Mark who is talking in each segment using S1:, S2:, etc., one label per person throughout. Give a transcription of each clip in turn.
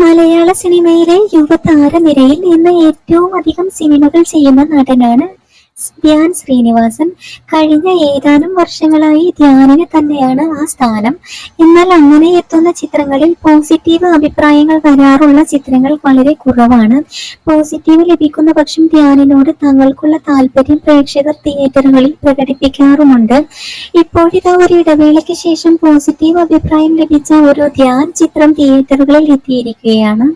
S1: മലയാള സിനിമയിലെ യുവതാരനിരയിൽ ഇന്ന് ഏറ്റവും അധികം സിനിമകൾ ചെയ്യുന്ന നടനാണ് ധ്യാൻ ശ്രീനിവാസൻ കഴിഞ്ഞ ഏതാനും വർഷങ്ങളായി ധ്യാനിന് തന്നെയാണ് ആ സ്ഥാനം. എന്നാൽ അങ്ങനെ എത്തുന്ന ചിത്രങ്ങളിൽ പോസിറ്റീവ് അഭിപ്രായങ്ങൾ വരാറുള്ള ചിത്രങ്ങൾ വളരെ കുറവാണ്. പോസിറ്റീവ് ലഭിക്കുന്ന പക്ഷം ധ്യാനിനോട് തങ്ങൾക്കുള്ള താല്പര്യം പ്രേക്ഷകർ തിയേറ്ററുകളിൽ പ്രകടിപ്പിക്കാറുമുണ്ട്. ഇപ്പോഴിതാ ഒരു ഇടവേളയ്ക്ക് ശേഷം പോസിറ്റീവ് അഭിപ്രായം ലഭിച്ച ഒരു ധ്യാൻ ചിത്രം തിയേറ്ററുകളിൽ എത്തിയിരിക്കുകയാണ്.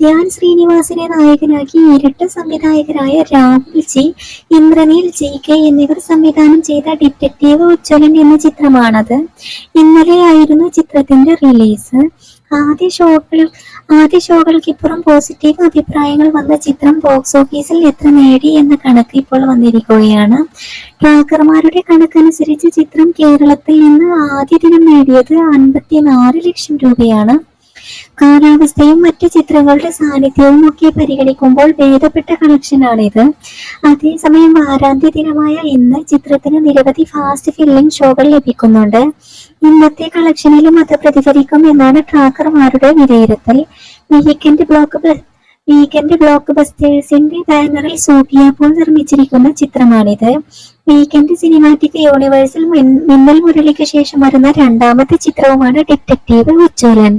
S1: ധ്യാൻ ശ്രീനിവാസിനെ നായകനാക്കി ഇരട്ട സംവിധായകരായ Rahul G Indraneel G K എന്നിവർ സംവിധാനം ചെയ്ത ഡിറ്റക്റ്റീവ് ഉജ്ജ്വലൻ എന്ന ചിത്രമാണത്. ഇന്നലെയായിരുന്നു ചിത്രത്തിന്റെ റിലീസ് ആദ്യ ഷോകൾ ആദ്യ ഷോകൾക്കിപ്പുറം പോസിറ്റീവ് അഭിപ്രായങ്ങൾ വന്ന ചിത്രം ബോക്സ് ഓഫീസിൽ എത്ര നേടി എന്ന കണക്ക് ഇപ്പോൾ വന്നിരിക്കുകയാണ്. ട്രാക്കർമാരുടെ കണക്കനുസരിച്ച് ചിത്രം കേരളത്തിൽ നിന്ന് ആദ്യ ദിനം നേടിയത് അൻപത്തിനാല് ലക്ഷം രൂപയാണ്. കാലാവസ്ഥയും മറ്റു ചിത്രങ്ങളുടെ സാന്നിധ്യവും ഒക്കെ പരിഗണിക്കുമ്പോൾ ഭേദപ്പെട്ട കളക്ഷനാണിത് അതേസമയം വാരാന്ത്യ ദിനമായ ഇന്ന് ചിത്രത്തിന് നിരവധി ഫാസ്റ്റ് ഫില്ലിംഗ് ഷോകൾ ലഭിക്കുന്നുണ്ട്. ഇന്നത്തെ കളക്ഷനിലും അത് പ്രതിഫലിക്കും എന്നാണ് ട്രാക്കർമാരുടെ വിലയിരുത്തൽ. വീക്കെൻഡ് ബ്ലോക്ക് വീക്കെൻഡ് ബ്ലോക്ക് ബസ്റ്റേഴ്സിന്റെ ബാനറിൽ പോൾ നിർമ്മിച്ചിരിക്കുന്ന ചിത്രമാണിത്. വീക്കെൻഡ് സിനിമാറ്റിക് യൂണിവേഴ്സിൽ മിന്നൽ മുരളിക്ക് ശേഷം വരുന്ന രണ്ടാമത്തെ ചിത്രവുമാണ് ഡിറ്റക്റ്റീവ് ഉജ്ജ്വലൻ